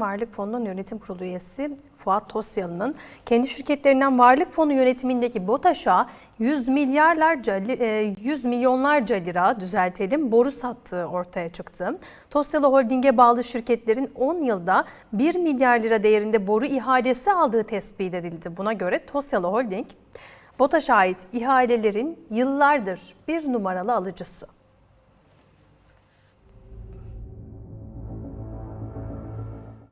Varlık Fonu'nun yönetim kurulu üyesi Fuat Tosyalı'nın kendi şirketlerinden Varlık Fonu yönetimindeki BOTAŞ'a 100 milyarlarca, li- e, 100 milyonlarca lira düzeltelim boru sattığı ortaya çıktı. Tosyalı Holding'e bağlı şirketlerin 10 yılda 1 milyar lira değerinde boru ihalesi aldığı tespit edildi. Buna göre Tosyalı Holding, BOTAŞ'a ait ihalelerin yıllardır bir numaralı alıcısı.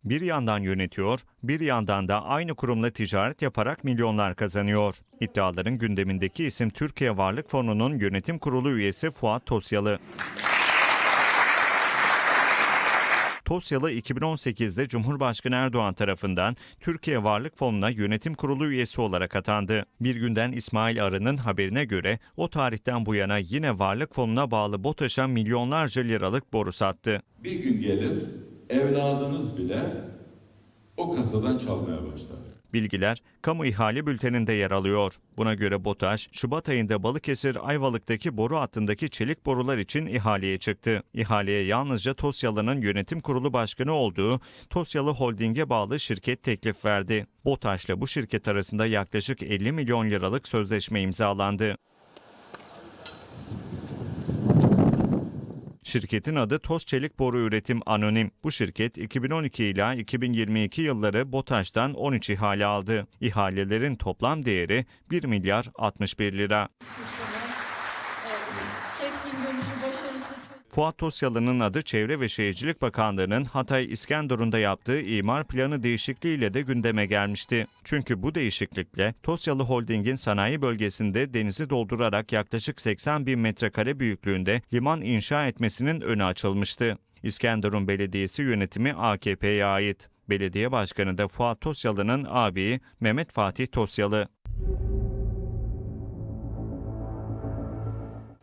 Bir yandan yönetiyor, bir yandan da aynı kurumla ticaret yaparak milyonlar kazanıyor. İddiaların gündemindeki isim Türkiye Varlık Fonu'nun yönetim kurulu üyesi Fuat Tosyalı. Tosyalı 2018'de Cumhurbaşkanı Erdoğan tarafından Türkiye Varlık Fonu'na yönetim kurulu üyesi olarak atandı. Bir günden İsmail Arı'nın haberine göre o tarihten bu yana yine Varlık Fonu'na bağlı BOTAŞ'a milyonlarca liralık boru sattı. Bir gün gelir evladınız bile o kasadan çalmaya başlar. Bilgiler kamu ihale bülteninde yer alıyor. Buna göre BOTAŞ, Şubat ayında Balıkesir Ayvalık'taki boru hattındaki çelik borular için ihaleye çıktı. İhaleye yalnızca Tosyalı'nın yönetim kurulu başkanı olduğu Tosyalı Holding'e bağlı şirket teklif verdi. BOTAŞ'la bu şirket arasında yaklaşık 50 milyon liralık sözleşme imzalandı. Şirketin adı Toz Çelik Boru Üretim Anonim. Bu şirket 2012 ila 2022 yılları BOTAŞ'tan 13 ihale aldı. İhalelerin toplam değeri 1 milyar 61 lira. Fuat Tosyalı'nın adı Çevre ve Şehircilik Bakanlığı'nın Hatay İskenderun'da yaptığı imar planı değişikliğiyle de gündeme gelmişti. Çünkü bu değişiklikle Tosyalı Holding'in sanayi bölgesinde denizi doldurarak yaklaşık 80 bin metrekare büyüklüğünde liman inşa etmesinin önü açılmıştı. İskenderun Belediyesi yönetimi AKP'ye ait. Belediye Başkanı da Fuat Tosyalı'nın ağabeyi Mehmet Fatih Tosyalı.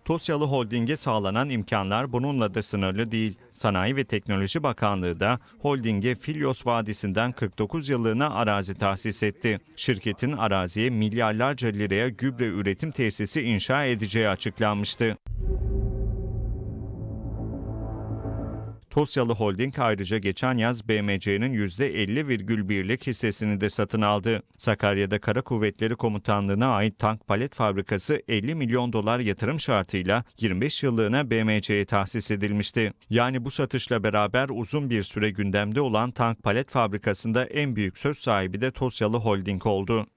Tosyalı Holding'e sağlanan imkanlar bununla da sınırlı değil. Sanayi ve Teknoloji Bakanlığı da Holding'e Filyos Vadisi'nden 49 yıllığına arazi tahsis etti. Şirketin araziye milyarlarca liraya gübre üretim tesisi inşa edeceği açıklanmıştı. Tosyalı Holding ayrıca geçen yaz BMC'nin %50,1'lik hissesini de satın aldı. Sakarya'da Kara Kuvvetleri Komutanlığı'na ait tank palet fabrikası 50 milyon dolar yatırım şartıyla 25 yıllığına BMC'ye tahsis edilmişti. Yani bu satışla beraber uzun bir süre gündemde olan tank palet fabrikasında en büyük söz sahibi de Tosyalı Holding oldu.